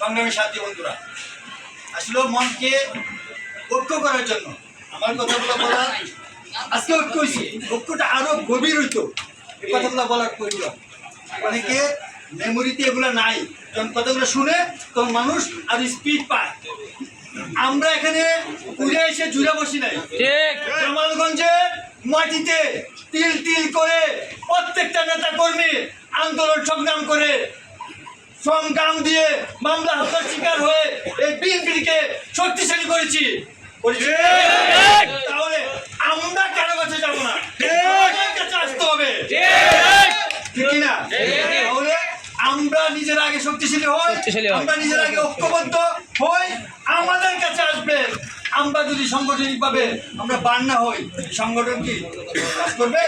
সংগ্রামী সাথী বন্ধুরা আসলে মনকে ঐক্য করার জন্য আমার কথাগুলো বলা আজকে ঐক্য হয়েছে। ঐক্যটা আরও গভীর হইতো। এই কথাগুলো বলার প্রয়োজন অনেকে মেমোরিতে এগুলো নাই। যখন কথাগুলো শুনে তখন মানুষ আর স্পিড পায়। আমরা এখানে উড়ে এসে জুড়ে বসি নাই। জামালগঞ্জে মাটিতে তিল তিল করে প্রত্যেকটা নেতা কর্মী আন্দোলন সংগ্রাম করে সংগ্রাম দিয়ে মামলা হত্যার শিকার হয়ে এই বিএনপিকে শক্তিশালী করেছি। করেছি? তাহলে আমরা কারও কাছে যাব না? কাছে আসতে হবে। ঠিক। না? তাহলে আমরা নিজের আগে শক্তিশালী হই আমরা নিজের আগে ঐক্যবদ্ধ হই আমাদের কাছে আসবে। আমরা যদি সাংগঠনিক ভাবে আমরা বান্না হই সংগঠন কি? কাজ করবে?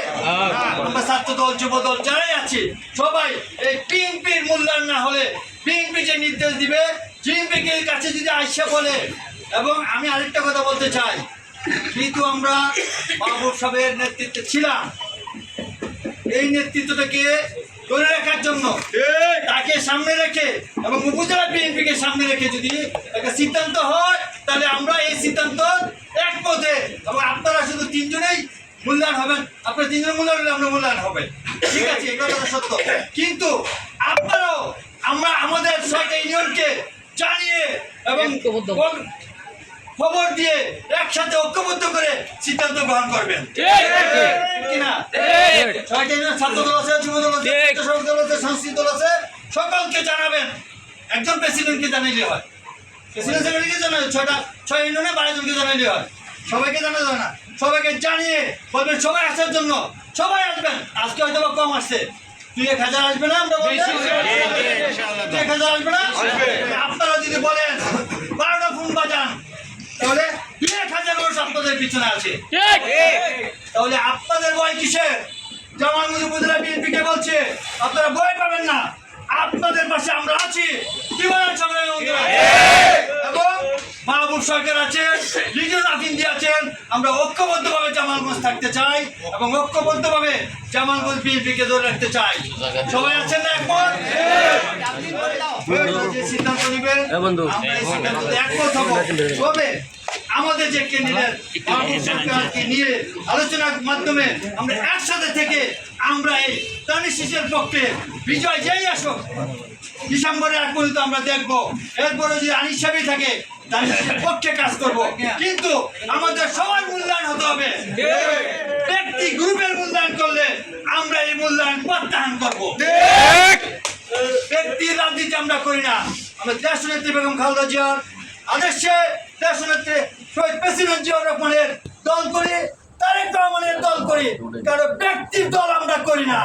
আমরা ছাত্র দল যুব দল যারাই আছি সবাই এই বিএনপির মূল্যায়ন না হলে বিএনপি যে নির্দেশ দিবে বিএনপিকে কাছে যদি আইসা বলে। এবং আমি আরেকটা কথা বলতে চাই যেহেতু আমরা মাহবুব সাহেবের নেতৃত্বে ছিলাম এই নেতৃত্বটাকে ধরে রাখার জন্য। তাকে সামনে রেখে এবং উপজেলা বিএনপিকে সামনে রেখে যদি একটা সিদ্ধান্ত হয় তাহলে আমরা এই সিদ্ধান্ত এক পথে এবং আপনারা শুধু তিনজনেই মূল্যায়ন হবেন। আপনারা তিনজন মূল্যায়ন হলে আমরা মূল্যায়ন হবে ঠিক আছে এই কথাটা সত্য। কিন্তু আপনারাও আমরা আমাদের ছয়টা ইউনিয়নকে জানিয়ে এবং ঐক্যবদ্ধ। খবর দিয়ে একসাথে ঐক্যবদ্ধ করে সিদ্ধান্ত গ্রহণ করবেন? ছাত্র দল আছে যুব দল আছে ঠিক। দল আছে সাংস্কৃতিক দল আছে সকলকে জানাবেন। একজন প্রেসিডেন্টকে জানাইলে হয়। প্রেসিডেন্ট সেক্রেটারিকে জানাবে ছয়টা ছয় ইউনিয়নে বারো জনকে জানাইলে হয়। সবাইকে জানা যাবে না। সবাইকে জানিয়ে বলবেন সবাই আসার জন্য। সবাই আসবেন। আজকে হয়তো বা কম আসছে। তুই এক হাজার আসবে না আমরা বলছি? এক হাজার আসবে না? আপনারা যদি বলেন বারোটা ফোন বাজান তাহলে দুই এক হাজার মানুষ আপনাদের পিছনে আছে। ঠিক। তাহলে আপনাদের ভয় কিসের? জামালগঞ্জ উপজেলা বিএনপিকে বলছে? আপনারা ভয় পাবেন না। আপনাদের পাশে আমরা আছি? এবং মাহবুব সরকার আছে লিজন আফিন্দি আছেন। আমরা ঐক্যবদ্ধভাবে জামালগঞ্জ থাকতে চাই এবং ঐক্যবদ্ধভাবে জামালগঞ্জ বিএনপিকে ধরে রাখতে চাই। সবাই আছেন না একমত সিদ্ধান্ত নেবেন। আমরা এই সিদ্ধান্তে একমত হব। তবে আমাদের যে ক্যান্ডিডেট সরকারকে নিয়ে আলোচনার মাধ্যমে আমরা একসাথে থেকে আমরা এই তানি শিশের পক্ষে বিজয় যেই আসুক ডিসেম্বরের আগ পর্যন্ত আমরা দেখব। এরপরে যদি আনিস সাহেবই থাকে পক্ষে কাজ করব। কিন্তু আমাদের সবার মূল্যায়ন হতে হবে। ব্যক্তি গ্রুপের মূল্যায়ন করলে আমরা এই মূল্যায়ন প্রত্যাহার করব। ব্যক্তির রাজনীতি আমরা করি না। আমরা দেশ নেত্রী বেগম খালেদা জিয়ার আদর্শে নেত্রী শহীদ প্রেসিডেন্ট রহমানের দল করি তারেক রহমানের দল করি। কারণ ব্যক্তির দল আমরা করি না।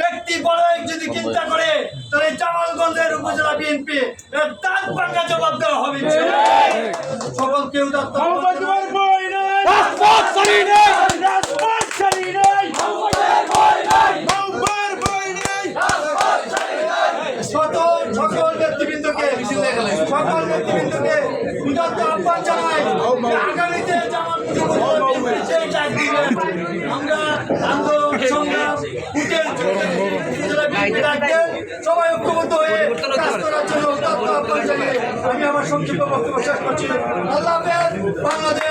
ব্যক্তি বড় যদি চিন্তা করে তাহলে জামালগঞ্জের উপজেলা বিএনপি দাঁত ভাঙ্গা জবাব দেওয়া হবে সকল কেউ সকল নেতৃবৃন্দকে সকল নেতৃবৃন্দকে উদাত্ত আহ্বান জানাই। আগামীতে জামাত সেই ডাক দিবেন আমরা আন্দোলন সংগ্রাম সবাই ঐক্যবদ্ধ হয়ে কাজ করার জন্য আমি আমার সংক্ষিপ্ত বক্তব্য শেষ করছি। আল্লাহ বাংলাদেশ।